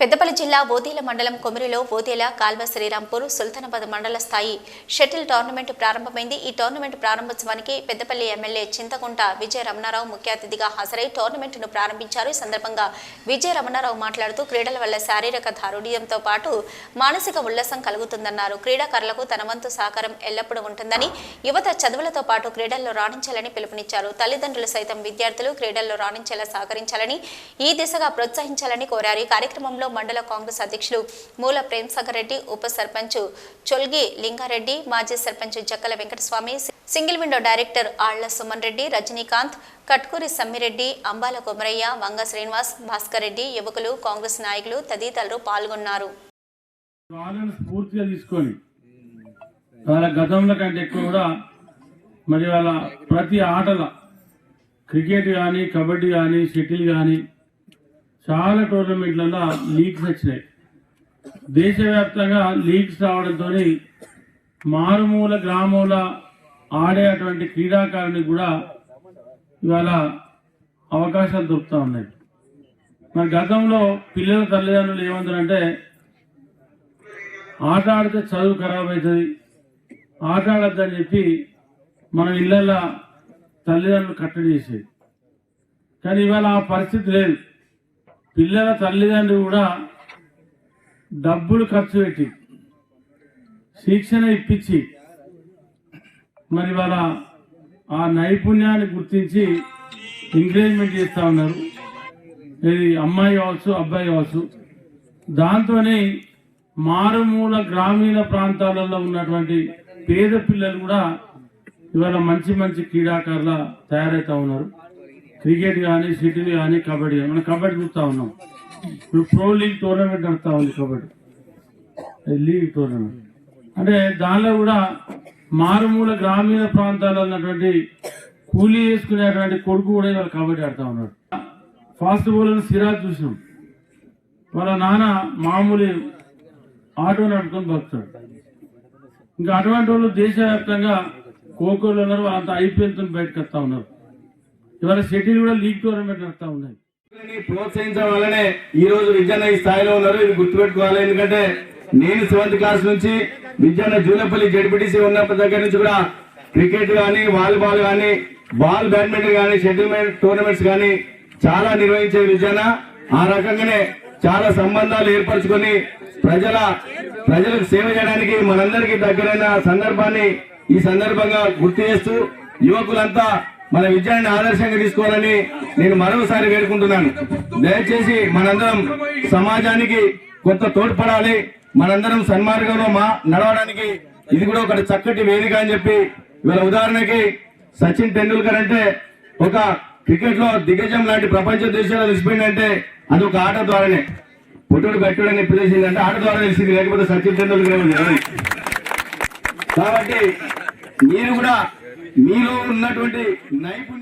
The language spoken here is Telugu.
పెద్దపల్లి జిల్లా ఓదేల మండలం కొమిరిలో ఓదేల కాల్వ శ్రీరాంపూర్ సుల్తానాబాద్ మండల స్థాయి షటిల్ టోర్నమెంట్ ప్రారంభమైంది. ఈ టోర్నమెంట్ ప్రారంభోత్సవానికి పెద్దపల్లి ఎమ్మెల్యే చింతకుంట విజయ రమణారావు ముఖ్య అతిథిగా హాజరై టోర్నమెంట్ను ప్రారంభించారు. ఈ సందర్భంగా విజయ రమణారావు మాట్లాడుతూ క్రీడల వల్ల శారీరక దారుఢ్యంతో పాటు మానసిక ఉల్లాసం కలుగుతుందన్నారు. క్రీడాకారులకు తన వంతు సహకారం ఎల్లప్పుడూ ఉంటుందని యువత చదువులతో పాటు క్రీడల్లో రాణించాలని పిలుపునిచ్చారు. తల్లిదండ్రులు సైతం విద్యార్థులు క్రీడల్లో రాణించేలా సహకరించాలని ఈ దిశగా ప్రోత్సహించాలని కోరారు. ఈ కార్యక్రమంలో మండల కాంగ్రెస్ అధ్యక్షులు మూల ప్రేమ్సాగర్ రెడ్డి ఉప సర్పంచ్ చొల్గి లింగారెడ్డి మాజీ sarpanch Jakkala Venkataswamy single window director Alla Suman Reddy Rajinikanth Katkuri Sammireddy Ambala Komaraiah Vanga Srinivas Bhaskar Reddy యువకులు కాంగ్రెస్ నాయకులు తదితరులు పాల్గొన్నారు. స్ఫూర్తిగా తీసుకొని వాళ్ళ గతంలో కంటే ఎక్కువ కూడా మరి వాళ్ళ ప్రతి ఆటల క్రికెట్ కానీ కబడ్డీ కానీ షటిల్ కానీ చాలా టోర్నమెంట్లలో లీగ్స్ వచ్చినాయి. దేశవ్యాప్తంగా లీగ్స్ రావడంతో మారుమూల గ్రామంలో ఆడే అటువంటి క్రీడాకారునికి కూడా ఇవాళ అవకాశాలు దొరుకుతూ ఉన్నాయి. మరి గతంలో పిల్లల తల్లిదండ్రులు ఏమంటారంటే ఆట ఆడితే చదువు ఖరాబ్ అవుతుంది ఆట ఆడద్దని చెప్పి మన ఇళ్ళల్లో తల్లిదండ్రులు కట్టడి చేసేది. కానీ ఇవాళ ఆ పరిస్థితి లేదు. పిల్లల తల్లిదండ్రులు కూడా డబ్బులు ఖర్చు పెట్టి శిక్షణ ఇప్పించి మరి వాళ్ళ ఆ నైపుణ్యాన్ని గుర్తించి ఎంకరేజ్మెంట్ చేస్తూ ఉన్నారు. ఇది అమ్మాయి కావచ్చు అబ్బాయి కావచ్చు. దాంతోనే మారుమూల గ్రామీణ ప్రాంతాలలో ఉన్నటువంటి పేద పిల్లలు కూడా ఇవాళ మంచి మంచి క్రీడాకారుల తయారవుతూ ఉన్నారు. క్రికెట్ కానీ సిటీలు కానీ కబడ్డీ కానీ మనం కబడ్డీ చూస్తూ ఉన్నాం. ఇప్పుడు ప్రో లీగ్ టోర్నమెంట్ నడుస్తూ ఉంది కబడ్డీ. League tournament. అంటే దానిలో కూడా మారుమూల గ్రామీణ ప్రాంతాల్లో ఉన్నటువంటి కూలీ వేసుకునేటువంటి కొడుకు కూడా ఇవాళ కబడ్డీ ఆడుతూ ఉన్నాడు. ఫాస్ట్ బౌలర్ సిరాజ్ చూసినాం. వాళ్ళ నాన్న మామూలు ఆటో నడుపుకొని బతుకుతాడు. ఇంకా అటువంటి వాళ్ళు దేశవ్యాప్తంగా ఖోఖోలో ఉన్నారు వాళ్ళంతా ఐపీఎల్తో బయటకు వస్తూ ఉన్నారు. ఇవాళ షటిల్ కూడా లీగ్ టోర్నమెంట్ నడుస్తూ ఉన్నాయి ప్రోత్సహించడం వల్లనే ఈ రోజు విద్యన్న ఈ స్థాయిలో ఉన్నారు. ఇది గుర్తుపెట్టుకోవాలి. ఎందుకంటే నేను సెవెంత్ క్లాస్ నుంచి విద్యన్న జూలపల్లి జడ్పీటీసీ ఉన్నప్పటి దగ్గర నుంచి కూడా క్రికెట్ కానీ వాలీబాల్ కానీ బాల్ బ్యాడ్మింటన్ కానీ షటిల్ టోర్నమెంట్స్ కానీ చాలా నిర్వహించే విద్యన్న. ఆ రకంగానే చాలా సంబంధాలు ఏర్పరచుకొని ప్రజల ప్రజలకు సేవ చేయడానికి మనందరికీ దగ్గరైన సందర్భాన్ని ఈ సందర్భంగా గుర్తు చేస్తూ యువకులంతా మన విద్యాన్ని ఆదర్శంగా తీసుకోవాలని నేను మరొకసారి వేడుకుంటున్నాను. దయచేసి మనందరం సమాజానికి కొంత తోడ్పడాలి. మనందరం సన్మార్గంలో మా నడవడానికి ఇది కూడా ఒక చక్కటి వేదిక అని చెప్పి ఇవాళ ఉదాహరణకి సచిన్ టెండూల్కర్ అంటే ఒక క్రికెట్లో దిగ్గజం లాంటి ప్రపంచ దేశాల్లో తెలిసిపోయిందంటే అది ఒక ఆట ద్వారానే. పుట్టుడు గట్టుడు అని ఎప్పుడు తెలిసిందంటే ఆట ద్వారా తెలిసింది. లేకపోతే సచిన్ టెండూల్కర్ కాబట్టి మీరు కూడా మీలో ఉన్నటువంటి నైపుణ్యం